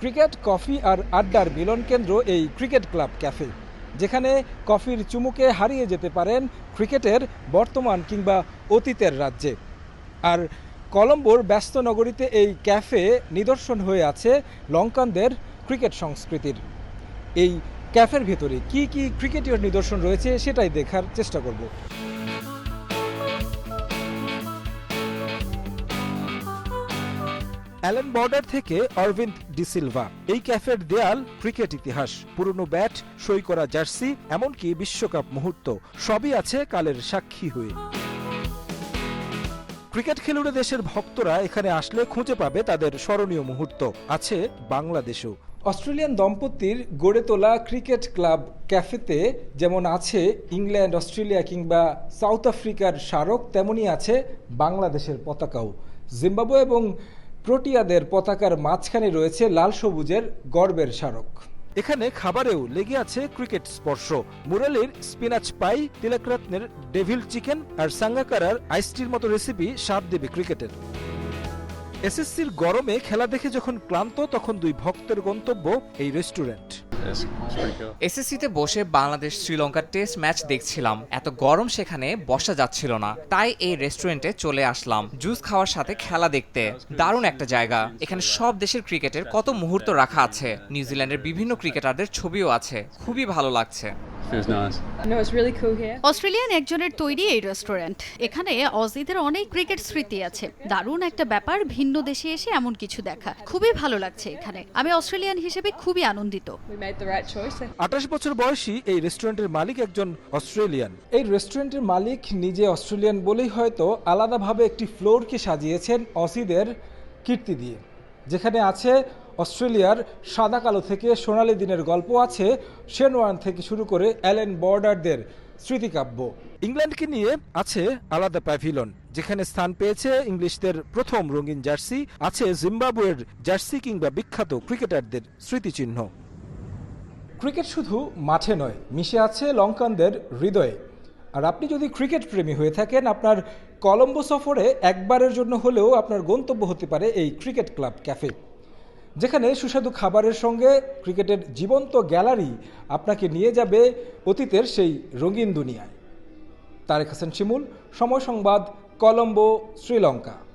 Cricket, coffee আর আড্ডার মিলন কেন্দ্র এই ক্রিকেট ক্লাব ক্যাফে, যেখানে কফির চুমুকে হারিয়ে যেতে পারেন ক্রিকেটের বর্তমান কিংবা অতীতের রাজ্যে। আর কলম্বোর ব্যস্ত নগরীতে এই ক্যাফে নিদর্শন হয়ে আছে লঙ্কানদের ক্রিকেট সংস্কৃতির। এই ক্যাফের ভেতরে কি কি ক্রিকেটীয় নিদর্শন রয়েছে সেটাই দেখার চেষ্টা করব। অ্যালেন বর্ডার থেকে অরবিন্দ ডিসিলভা এই ক্যাফের দেয়াল ক্রিকেট ইতিহাস। পুরনো ব্যাট, সই করা জার্সি, এমনকি বিশ্বকাপ মুহূর্ত। সবই আছে কালের সাক্ষী হয়ে। ক্রিকেট খেলুড়ে দেশের ভক্তরা এখানে আসলে খুঁজে পাবে তাদের স্মরণীয় মুহূর্ত। আছে বাংলাদেশেও। অস্ট্রেলিয়ান দম্পতির গড়ে তোলা ক্রিকেট ক্লাব ক্যাফেতে যেমন আছে ইংল্যান্ড, অস্ট্রেলিয়া কিংবা সাউথ আফ্রিকার স্মারক তেমনই আছে বাংলাদেশের পতাকাও। জিম্বাবুয়ে এবং প্রোটিয়াদের পতাকার মাঝখানে রয়েছে লাল সবুজের গর্বের স্মারক। এখানে খাবারেও লেগে আছে ক্রিকেট স্পর্শ। মুরালির স্পিনাচ পাই তিলকরত্নের ডেভিল চিকেন আর সাঙ্গাকারার আইসটির মতো রেসিপি স্বাদ দেবে ক্রিকেটের। এসএসসির গরমে খেলা দেখে যখন ক্লান্ত তখন দুই ভক্তের গন্তব্য এই রেস্টুরেন্ট. এসএসসিতে বসে বাংলাদেশ শ্রীলঙ্কার টেস্ট ম্যাচ দেখছিলাম। এত গরম সেখানে বসা যাচ্ছিল না। তাই এই রেস্টুরেন্টে চলে আসলাম। জুস খাওয়ার সাথে খেলা দেখতে। দারুণ একটা জায়গা। এখানে সব দেশের ক্রিকেটের কত মুহূর্ত রাখা আছে। নিউজিল্যান্ডের বিভিন্ন ক্রিকেটারদের ছবিও আছে। খুবই ভালো লাগছে. অস্ট্রেলিয়ান একজনের তৈরি এই রেস্টুরেন্ট। এখানে অজিদের অনেক ক্রিকেট স্মৃতি আছে। দারুণ একটা ব্যাপার ভিন্ন দেশে এসে এমন কিছু দেখা। খুবই ভালো লাগছে এখানে। আমি অস্ট্রেলিয়ান হিসেবে খুবই আনন্দিত. আঠাশ বছর বয়সী এই রেস্টুরেন্টের মালিক একজন অস্ট্রেলিয়ান। এই রেস্টুরেন্টের মালিক নিজে অস্ট্রেলিয়ান বলেই হয়তো আলাদাভাবে একটি ফ্লোরকে সাজিয়েছেন অসিদের কীর্তি দিয়ে। যেখানে আছে অস্ট্রেলিয়ার সাদা কালো থেকে সোনালি দিনের গল্প আছে শেনওয়ান থেকে শুরু করে অ্যালেন বর্ডারদের স্মৃতিকাব্য। ইংল্যান্ডকে নিয়ে আছে আলাদা প্যাভিলন, যেখানে স্থান পেয়েছে ইংলিশদের প্রথম রঙিন জার্সি, আছে জিম্বাবুয়ের জার্সি কিংবা বিখ্যাত ক্রিকেটারদের স্মৃতিচিহ্ন। ক্রিকেট শুধু মাঠে নয়, মিশে আছে লঙ্কানদের হৃদয়ে। আর আপনি যদি ক্রিকেট প্রেমী হয়ে থাকেন, আপনার কলম্বো সফরে একবারের জন্য হলেও আপনার গন্তব্য হতে পারে এই ক্রিকেট ক্লাব ক্যাফে। যেখানে সুস্বাদু খাবারের সঙ্গে ক্রিকেটের জীবন্ত গ্যালারি আপনাকে নিয়ে যাবে অতীতের সেই রঙিন দুনিয়ায়। তারেক হাসান শিমুল, সময় সংবাদ, কলম্বো, শ্রীলঙ্কা।